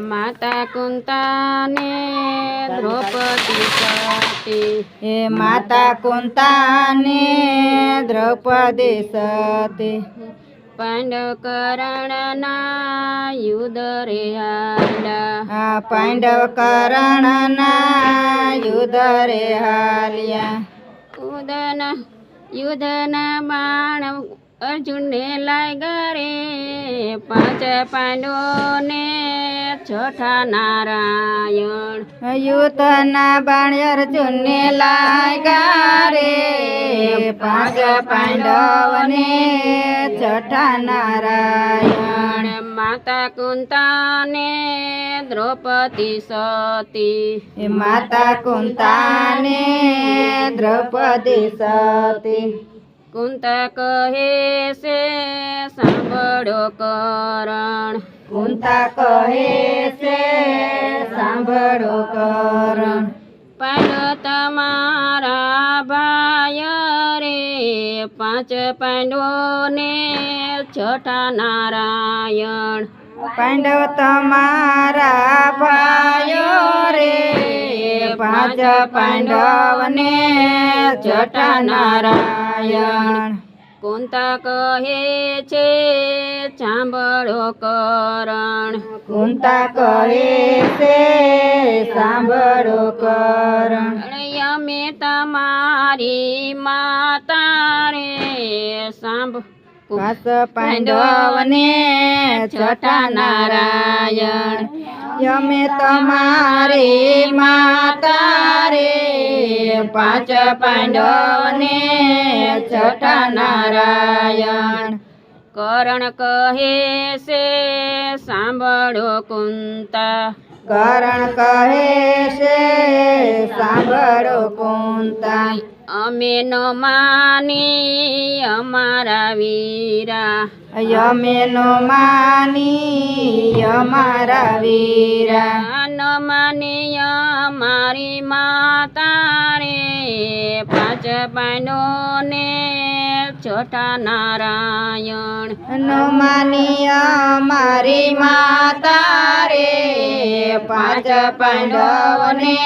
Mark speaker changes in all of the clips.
Speaker 1: માતા કુંતાને દ્રૌપદી સતી.
Speaker 2: હે માતા કુંતાને દ્રૌપદી સતી.
Speaker 1: પાંડવ કરણના યુદ્ધ રે
Speaker 2: હાલ્યા. પાંડવ કરણના યુદ્ધ રે હાલ્યા.
Speaker 1: ઉદન યુદ્ધના બાણ અર્જુનને લાગ્યા રે. પાંચ પાંડવોને છઠ્ઠા નારાયણ
Speaker 2: યુતના બાણ અર્જુનને લાગ્યા રે પાંચ પાંડવને છઠ્ઠા નારાયણ
Speaker 1: માતા કુંતાને દ્રૌપદી સતી.
Speaker 2: માતા કુંતાને દ્રૌપદી સતી.
Speaker 1: કુંતા કહે છે સાંભળો કરણ.
Speaker 2: કુંતા કહે છે સાંભળો કરણ.
Speaker 1: પાંડવ તમારા ભાય રે પાંચ પાંડવોને છઠા નારાયણ.
Speaker 2: પાંડવ તમારા ભાયો રે પાંચ પાંડવને છઠા નારાયણ.
Speaker 1: કુંતા કહે છે સાંભળો કરણ.
Speaker 2: કુંતા કહે છે સાંભળો કરણ.
Speaker 1: અમે તમારી માતા રે સાંભ
Speaker 2: પાંચ પાંડવને છઠા નારાયણ. યમે તમારી માતા રે પાંચ પાંડવને છઠ્ઠા નારાયણ.
Speaker 1: કરણ કહે છે સાંભળો કુંતા.
Speaker 2: કરણ કહે છે સાંભળો કુંતા.
Speaker 1: અમે ન માની અમારા વીરા.
Speaker 2: અમે નો માની અમારા વીરા.
Speaker 1: ન માની અમારી માતા રે પાંચ પાંડવોને છઠ્ઠા નારાયણ
Speaker 2: નો મારી માતા રે પાંચ પાંડવને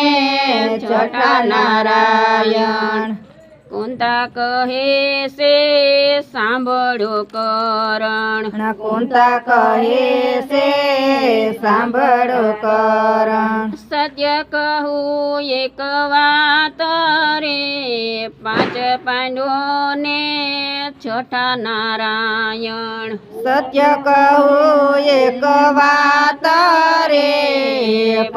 Speaker 2: છઠ્ઠા નારાયણ
Speaker 1: કુંતા કહે છે સાંભળો કરણ.
Speaker 2: કુંતા કહે છે સાંભળો કરણ.
Speaker 1: સત્ય કહું એક વાત રે પાંચ પાંડવોને છઠા નારાયણ.
Speaker 2: સત્ય કહું એક વાત રે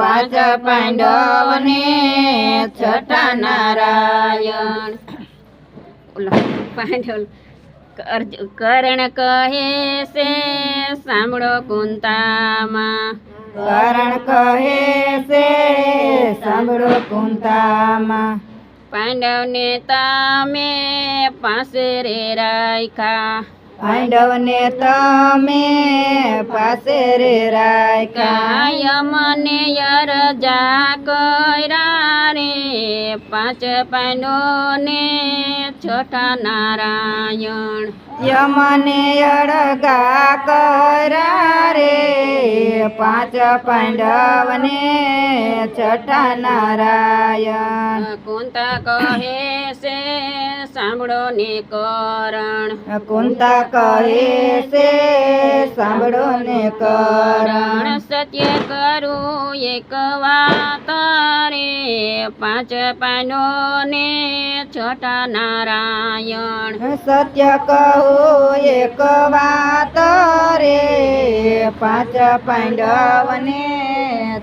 Speaker 2: પાંચ પાંડવને છઠા નારાયણ.
Speaker 1: ઓલા પાંડવ અર્જુ- કરણ કહે છે સાંભળો કુંતામાં.
Speaker 2: કરણ કહે છે સાંભળો કુંતામાં.
Speaker 1: પાંડવને તમે પાસે રે રાખ્યા
Speaker 2: પાંડવને તમે પાસે રે રાખ્યા
Speaker 1: કાયમ ને યરજા કરા રે. પાંચ પાંડવોને છોટા નારાયણ.
Speaker 2: યમને અડગા કરા રે. પાંચ પાંડવને છઠા નારાયણ.
Speaker 1: કુંતા કહે છે? સાંભળો ને કરણ
Speaker 2: કુંતા કહે છે સાંભળો ને કરણ
Speaker 1: સત્ય કરું એક વાત રે પાંચ પાંડવોને છઠ્ઠા નારાયણ.
Speaker 2: સત્ય કહું એક વાત રે પાંચ પાંડવને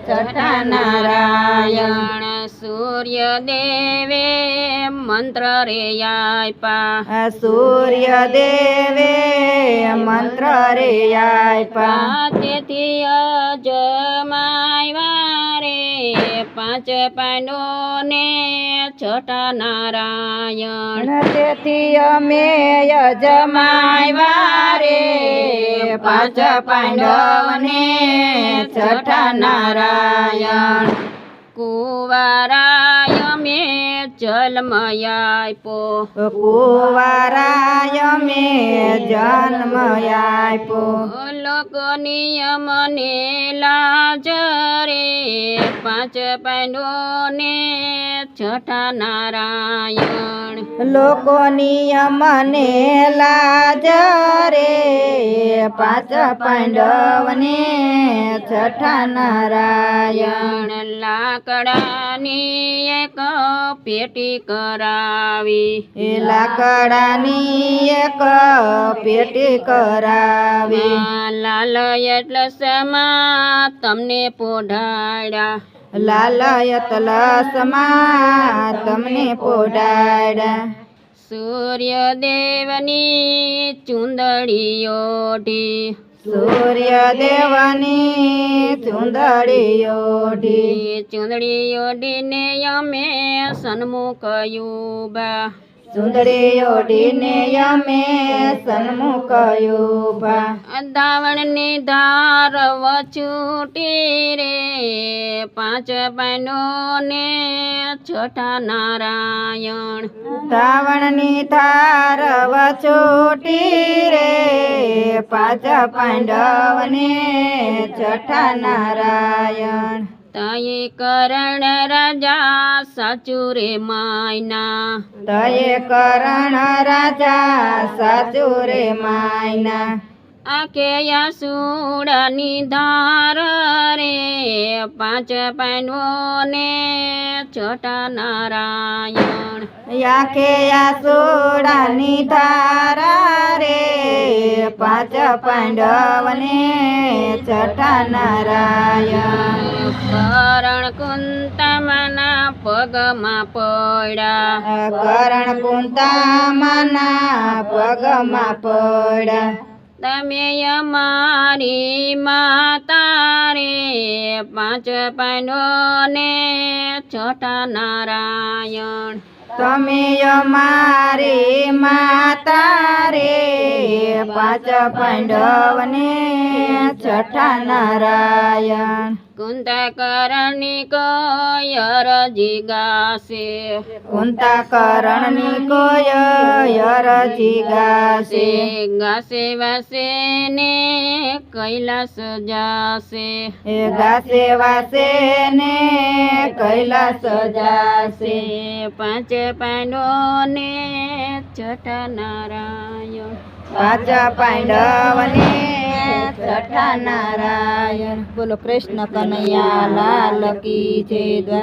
Speaker 2: છઠ્ઠા નારાયણ.
Speaker 1: નારાયણ સૂર્ય દેવે મંત્ર રે આપ્યા
Speaker 2: સૂર્ય દેવે મંત્ર રે આપ્યા
Speaker 1: તેથી અજમાવ્યા રે પાંચ પાંડવોને છઠ્ઠા નારાયણ.
Speaker 2: અને તેથી અમે યજમાવ્યા રે પાંચ પાંડવને છઠ્ઠા નારાયણ.
Speaker 1: કુંવારાય મે જન્મય આપ્યો
Speaker 2: કુવારાય મે જન્મ આપ્યો
Speaker 1: લોક નિયમને લાજ પાંચ પાંડવોને છઠ્ઠા નારાયણ.
Speaker 2: લોકો અમને લાજ રે પાંચ પાંડવને છઠા નારાયણ.
Speaker 1: યણ લાકડાની એક પેટી કરાવી.
Speaker 2: લાકડાની એક પેટી કરાવી.
Speaker 1: લાલ એટલે સમા તમને પોઢાડ્યા
Speaker 2: લાલય તલસમાં તમને પોડાડા
Speaker 1: સૂર્યદેવની ચુંદડી ઓઢી.
Speaker 2: સૂર્ય દેવની ચુંદડી ઓઢી.
Speaker 1: ચુંદડી ઓઢીને અમે સન્મુખ યુબા
Speaker 2: ચુંદડી ઓઢીને અમે સન્મુખ ઊભા
Speaker 1: ધાવણની ધાર વછૂટી રે પાંચ બહેનોને છઠ્ઠા નારાયણ.
Speaker 2: ધાવણની ધાર વચોટી રે પાંચ પાંડવને છઠ્ઠા નારાયણ.
Speaker 1: તય કરણ રાજા સાચું રે માયના.
Speaker 2: તયે કરણ રાજા સાચું રે માયના.
Speaker 1: આખે યાસુડાની ધાર રે પાંચ પાંડવોને છોટા નારાયણ.
Speaker 2: યાખે યાસોડાની તારા રે પાંચ પાંડવને છઠ્ઠા નારાયણ.
Speaker 1: કરણ કુંતમના પગમાં પડ્યા.
Speaker 2: કરણ કુંતામાના પગમાં પડા
Speaker 1: તમે અમારી માતા રે પાંચ પાંડવને છઠા નારાયણ.
Speaker 2: તમે મારે માતા રે પાંચ પાંડવને છઠ્ઠા નારાયણ.
Speaker 1: કુંતકરણની કોયર જીગાશે
Speaker 2: કુંતા કરણની કોયર જીગાશે
Speaker 1: ગાશે વાસે ને કૈલાસ જાશે
Speaker 2: એ ગાશે વાસે ને કૈલાસ જાશે
Speaker 1: પાંચ પાંડો ને છઠ નારાયણ
Speaker 2: પાંચ પાંડવને છઠ્ઠા નારાયણ. બોલો કૃષ્ણ કનૈયા લાલ કી જય